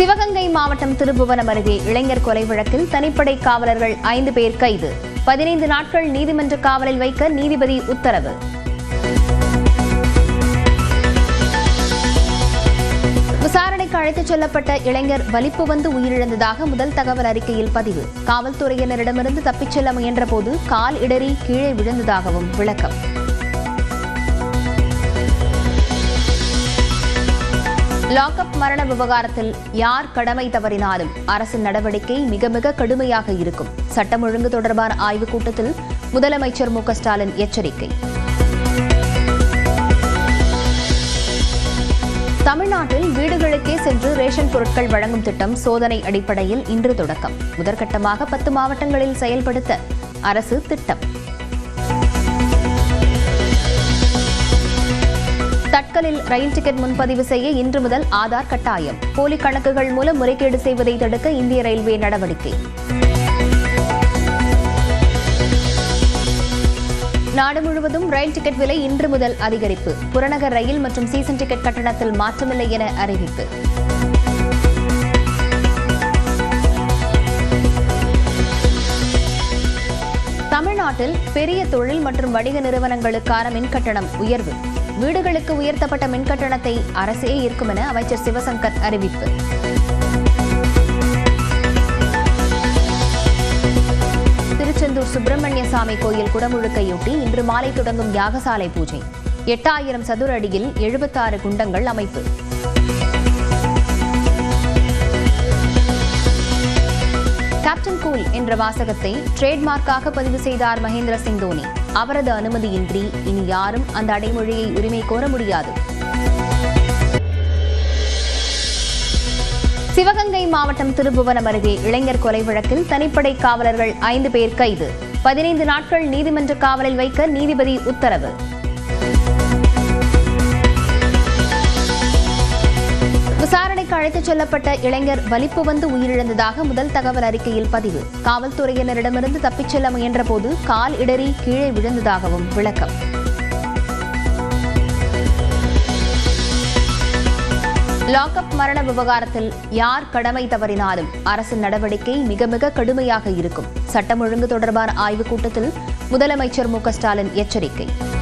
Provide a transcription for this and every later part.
சிவகங்கை மாவட்டம் திருபுவனம் அருகே இளைஞர் கொலை வழக்கில் தனிப்படை காவலர்கள் ஐந்து பேர் கைது. பதினைந்து நாட்கள் நீதிமன்ற காவலில் வைக்க நீதிபதி உத்தரவு. விசாரணைக்கு அழைத்துச் செல்லப்பட்ட இளைஞர் வலிப்பு வந்து உயிரிழந்ததாக முதல் தகவல் அறிக்கையில் பதிவு. காவல்துறையினரிடமிருந்து தப்பிச் செல்ல முயன்றபோது கால் இடறி கீழே விழுந்ததாகவும் விளக்கம். லாக்அப் மரண விவகாரத்தில் யார் கடமை தவறினாலும் அரசின் நடவடிக்கை மிக மிக கடுமையாக இருக்கும். சட்டம் ஒழுங்கு தொடர்பான ஆய்வுக் கூட்டத்தில் முதலமைச்சர் மு ஸ்டாலின் எச்சரிக்கை. தமிழ்நாட்டில் வீடுகளுக்கே சென்று ரேஷன் பொருட்கள் வழங்கும் திட்டம் சோதனை அடிப்படையில் இன்று தொடக்கம். முதற்கட்டமாக பத்து மாவட்டங்களில் செயல்படுத்த அரசு திட்டம். தட்கலில் ரயில் டிக்கெட் முன்பதிவு செய்ய இன்று முதல் ஆதார் கட்டாயம். போலி கணக்குகள் மூலம் முறைகேடு செய்வதை தடுக்க இந்திய ரயில்வே நடவடிக்கை. நாடு முழுவதும் ரயில் டிக்கெட் விலை இன்று முதல் அதிகரிப்பு. புறநகர் ரயில் மற்றும் சீசன் டிக்கெட் கட்டணத்தில் மாற்றமில்லை என அறிவிப்பு. தமிழ்நாட்டில் பெரிய தொழில் மற்றும் வணிக நிறுவனங்களுக்கான மின்கட்டணம் உயர்வு. வீடுகளுக்கு உயர்த்தப்பட்ட மின்கட்டணத்தை அரசே ஏற்கும் என அமைச்சர் சிவசங்கர் அறிவிப்பு. திருச்செந்தூர் சுப்பிரமணிய சாமி கோயில் குடமுழுக்கையொட்டி இன்று மாலை தொடங்கும் யாகசாலை பூஜை. எட்டாயிரம் சதுர அடியில் எழுபத்தாறு குண்டங்கள் அமைப்பு. கேப்டன் கூல் என்ற வாசகத்தை ட்ரேட்மார்க்காக பதிவு செய்தார் மகேந்திர சிங் தோனி. அவரது அனுமதியின்றி இனி யாரும் அந்த அடைமொழியை உரிமை கோர முடியாது. சிவகங்கை மாவட்டம் திருபுவனம் அருகே இளைஞர் கொலை வழக்கில் தனிப்படை காவலர்கள் ஐந்து பேர் கைது. பதினைந்து நாட்கள் நீதிமன்ற காவலில் வைக்க நீதிபதி உத்தரவு. சிறைக்கு அழைத்துச் செல்லப்பட்ட இளைஞர் வலிப்பு வந்து உயிரிழந்ததாக முதல் தகவல் அறிக்கையில் பதிவு. காவல்துறையினரிடமிருந்து தப்பிச் செல்ல முயன்றபோது கால் இடறி கீழே விழுந்ததாகவும் விளக்கம். லாக்அப் மரண விவகாரத்தில் யார் கடமை தவறினாலும் அரசின் நடவடிக்கை மிக மிக கடுமையாக இருக்கும். சட்டம் ஒழுங்கு தொடர்பான ஆய்வுக் கூட்டத்தில் முதலமைச்சர் மு ஸ்டாலின் எச்சரிக்கை.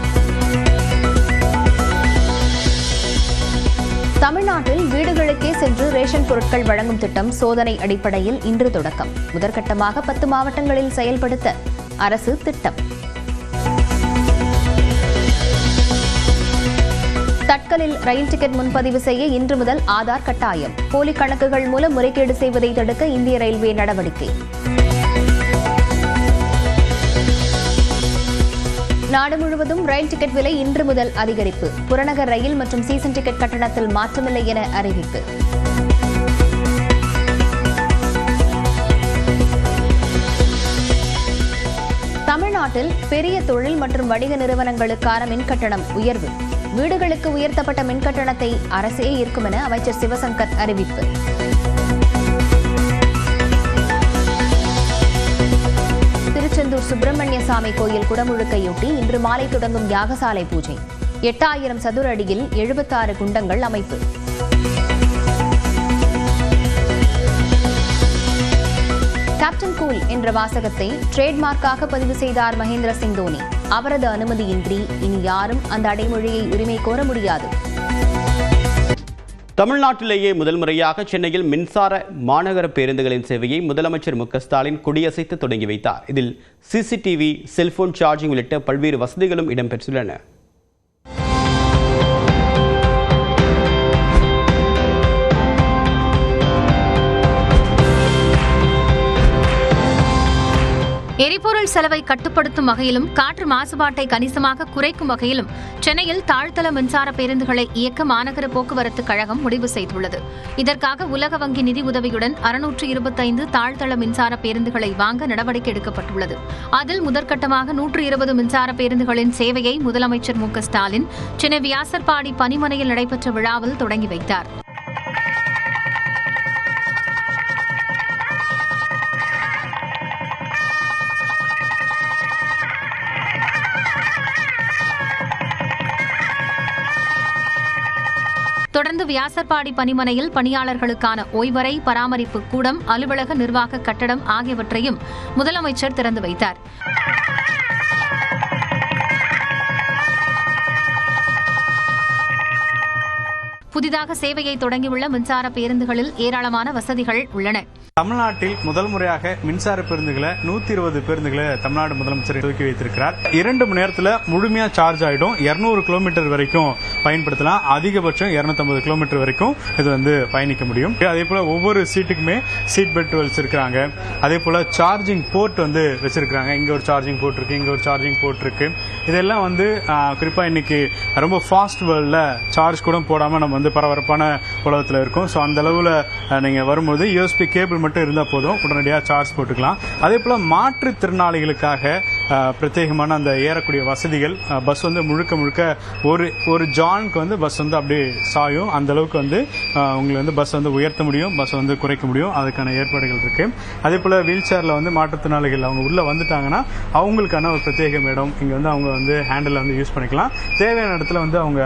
தமிழ்நாட்டில் வீடுகளுக்கே சென்று ரேஷன் பொருட்கள் வழங்கும் திட்டம் சோதனை அடிப்படையில் இன்று தொடக்கம். முதற்கட்டமாக பத்து மாவட்டங்களில் செயல்படுத்த அரசு திட்டம். தட்கலில் ரயில் டிக்கெட் முன்பதிவு செய்ய இன்று முதல் ஆதார் கட்டாயம். போலி கணக்குகள் மூலம் முறைகேடு செய்வதை தடுக்க இந்திய ரயில்வே நடவடிக்கை. நாடு முழுவதும் ரயில் டிக்கெட் விலை இன்று முதல் அதிகரிப்பு. புறநகர் ரயில் மற்றும் சீசன் டிக்கெட் கட்டணத்தில் மாற்றமில்லை என அறிவிப்பு. தமிழ்நாட்டில் பெரிய தொழில் மற்றும் வணிக நிறுவனங்களுக்கான மின்கட்டணம் உயர்வு. வீடுகளுக்கு உயர்த்தப்பட்ட மின்கட்டணத்தை அரசே ஏற்கும் என அமைச்சர் சிவசங்கர் அறிவிப்பு. சுப்பிரமணிய சாமி கோயில் குடமுழுக்கையொட்டி இன்று மாலை தொடங்கும் யாகசாலை பூஜை. எட்டாயிரம் சதுர அடியில் எழுபத்தாறு குண்டங்கள் அமைப்பு. கேப்டன் கூல் என்ற வாசகத்தை ட்ரேட்மார்க்காக பதிவு செய்தார் மகேந்திர சிங் தோனி. அவரது அனுமதியின்றி இனி யாரும் அந்த அடைமொழியை உரிமை கோர முடியாது. தமிழ்நாட்டிலேயே முதல் முறையாக சென்னையில் மின்சார மாநகர பேருந்துகளின் சேவையை முதலமைச்சர் மு ஸ்டாலின் கொடியசைத்து தொடங்கி வைத்தார். இதில் சிசிடிவி செல்போன் சார்ஜிங் உள்ளிட்ட பல்வேறு வசதிகளும் இடம்பெற்றுள்ளன. எரிபொருள் செலவை கட்டுப்படுத்தும் வகையிலும் காற்று மாசுபாட்டை கணிசமாக குறைக்கும் வகையிலும் சென்னையில் தாழ்த்தள மின்சார பேருந்துகளை இயக்க மாநகர போக்குவரத்து கழகம் முடிவு செய்துள்ளது. இதற்காக உலக வங்கி நிதி உதவியுடன் அறுநூற்று இருபத்தைந்து தாழ்த்தள மின்சார பேருந்துகளை வாங்க நடவடிக்கை எடுக்கப்பட்டுள்ளது. அதில் முதற்கட்டமாக நூற்று இருபது மின்சார பேருந்துகளின் சேவையை முதலமைச்சர் மு க ஸ்டாலின் சென்னை வியாசர்பாடி பனிமனையில் நடைபெற்ற விழாவில் தொடங்கி வைத்தார். தொடர்ந்து வியாசர்பாடி பணிமனையில் பணியாளர்களுக்கான ஓய்வறை பராமரிப்பு கூடம் அலுவலக நிர்வாக கட்டடம் ஆகியவற்றையும் முதலமைச்சர் திறந்து வைத்தார். புதிதாக சேவையை தொடங்கியுள்ள மின்சார பேருந்துகளில் ஏராளமான வசதிகள் உள்ளன. தமிழ்நாட்டில் முதல் முறையாக மின்சார பேருந்துகளை நூத்தி இருபது பேருந்துகளை தமிழ்நாடு முதலமைச்சர் துவக்கி வைத்திருக்கிறார். இரண்டு மணி நேரத்தில் முழுமையா சார்ஜ் ஆயிடும். இருநூறு கிலோமீட்டர் வரைக்கும் பயன்படுத்தலாம். அதிகபட்சம் 250 கிலோமீட்டர் வரைக்கும் இது வந்து பயணிக்க முடியும். அதே போல ஒவ்வொரு சீட்டுக்குமே சீட் பெல்ட் வச்சிருக்காங்க அதே போல சார்ஜிங் போர்ட் வந்து வச்சிருக்காங்க இங்க ஒரு சார்ஜிங் போர்ட் இருக்கு இங்க ஒரு சார்ஜிங் போர்ட் இருக்கு. இதெல்லாம் வந்து குறிப்பாக இன்றைக்கி இன்னைக்கு ரொம்ப ஃபாஸ்ட் வேர்ல்டில் சார்ஜ் கூட போடாமல் நம்ம வந்து பரபரப்பான உலகத்தில் இருக்கோம். ஸோ அந்த அளவில் நீங்கள் வரும்போது யூஎஸ்பி கேபிள் மட்டும் இருந்தால் போதும். உடனடியாக சார்ஜ் போட்டுக்கலாம். அதே போல் மாற்றுத்திறனாளிகளுக்காக பிரத்யேகமான அந்த ஏறக்கூடிய வசதிகள். பஸ் வந்து முழுக்க முழுக்க ஒரு ஒரு ஜானுக்கு வந்து பஸ் வந்து அப்படியே சாயும். அந்த அளவுக்கு வந்து உங்களை வந்து பஸ் வந்து உயர்த்த முடியும். பஸ் வந்து குறைக்க முடியும். அதுக்கான ஏற்பாடுகள் இருக்கு. அதே போல வீல் சேர்ல வந்து மாற்றுத்திறனாளிகள் அவங்க உள்ள வந்துட்டாங்கன்னா அவங்களுக்கான ஒரு பிரத்யேக இடம் இங்க வந்து அவங்க வந்து ஹேண்டில் வந்து யூஸ் பண்ணிக்கலாம். தேவையான இடத்துல வந்து அவங்க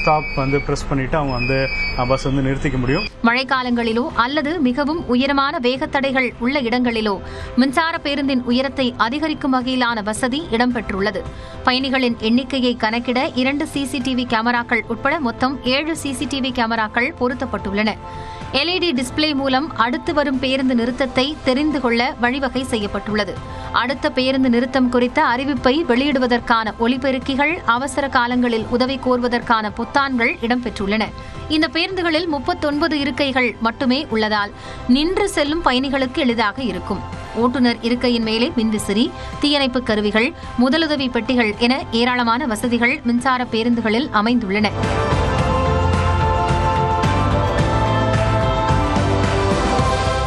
ஸ்டாப் வந்து ப்ரெஸ் பண்ணிட்டு அவங்க வந்து பஸ் வந்து நிறுத்திக்க முடியும். மழைக்காலங்களிலோ அல்லது மிகவும் உயரமான வேகத்தடைகள் உள்ள இடங்களிலோ மின்சார பேருந்தின் உயரத்தை அதிகரிக்கும் வகையிலான வசதி இடம்பெற்றுள்ளது. பயணிகளின் எண்ணிக்கையை கணக்கிட இரண்டு சிசிடிவி கேமராக்கள் உட்பட மொத்தம் ஏழு சிசிடிவி கேமராக்கள் பொருத்தப்பட்டுள்ளன. எல்இடி டிஸ்பிளே மூலம் அடுத்து வரும் பேருந்து நிறுத்தத்தை தெரிந்து கொள்ள வழிவகை செய்யப்பட்டுள்ளது. அடுத்த பேருந்து நிறுத்தம் குறித்த அறிவிப்பை வெளியிடுவதற்கான ஒலிபெருக்கிகள் அவசர காலங்களில் உதவி கோருவதற்கான பொத்தான்கள் இடம்பெற்றுள்ளன. இந்த பேருந்துகளில் முப்பத்தொன்பது இருக்கைகள் மட்டுமே உள்ளதால் நின்று செல்லும் பயணிகளுக்கு எளிதாக இருக்கும். ஓட்டுநர் இருக்கையின் மேலே மின்விசிறி தீயணைப்பு கருவிகள் முதலுதவி பெட்டிகள் என ஏராளமான வசதிகள் மின்சார பேருந்துகளில் அமைந்துள்ளன.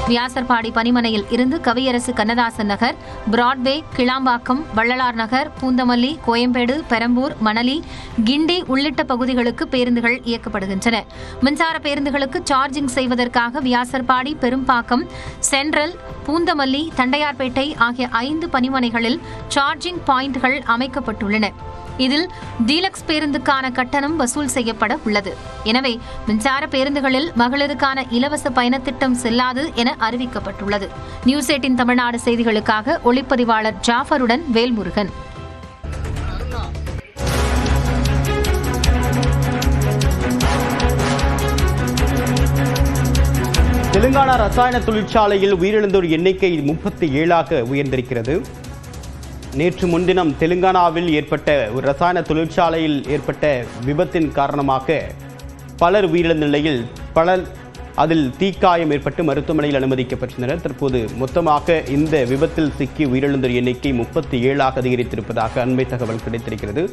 வியாசர்பாடி பணிமனையில் இருந்து கவியரசு கண்ணதாசன் நகர் பிராட்வே கிளாம்பாக்கம் வள்ளலார் நகர் பூந்தமல்லி கோயம்பேடு பெரம்பூர் மணலி கிண்டி உள்ளிட்ட பகுதிகளுக்கு பேருந்துகள் இயக்கப்படுகின்றன. மின்சார பேருந்துகளுக்கு சார்ஜிங் செய்வதற்காக வியாசர்பாடி பெரும்பாக்கம் சென்ட்ரல் பூந்தமல்லி தண்டையார்பேட்டை ஆகிய ஐந்து பணிமனைகளில் சார்ஜிங் பாயிண்ட்கள் அமைக்கப்பட்டுள்ளன. இதில் டீலக்ஸ் பேருந்துக்கான கட்டணம் வசூல் செய்யப்பட உள்ளது. எனவே மின்சார பேருந்துகளில் மகளிருக்கான இலவச பயணத்திட்டம் செல்லாது என அறிவிக்கப்பட்டுள்ளது. நியூஸ் எயிட்டின் தமிழ்நாடு செய்திகளுக்காக ஒளிப்பதிவாளர் ஜாஃபருடன் வேல்முருகன். தெலுங்கானா ரசாயன தொழிற்சாலையில் உயிரிழந்தோர் எண்ணிக்கை முப்பத்தி ஏழாக உயர்ந்திருக்கிறது. நேற்று முன்தினம் தெலுங்கானாவில் ஏற்பட்ட ஒரு ரசாயன தொழிற்சாலையில் ஏற்பட்ட விபத்தின் காரணமாக பலர் உயிரிழந்த நிலையில் பலர் அதில் தீக்காயம் ஏற்பட்டு மருத்துவமனையில் அனுமதிக்கப்பட்டனர். தற்போது மொத்தமாக இந்த விபத்தில் சிக்கி உயிரிழந்தோர் எண்ணிக்கை முப்பத்தி ஏழாக அதிகரித்திருப்பதாக அண்மை தகவல் கிடைத்திருக்கிறது.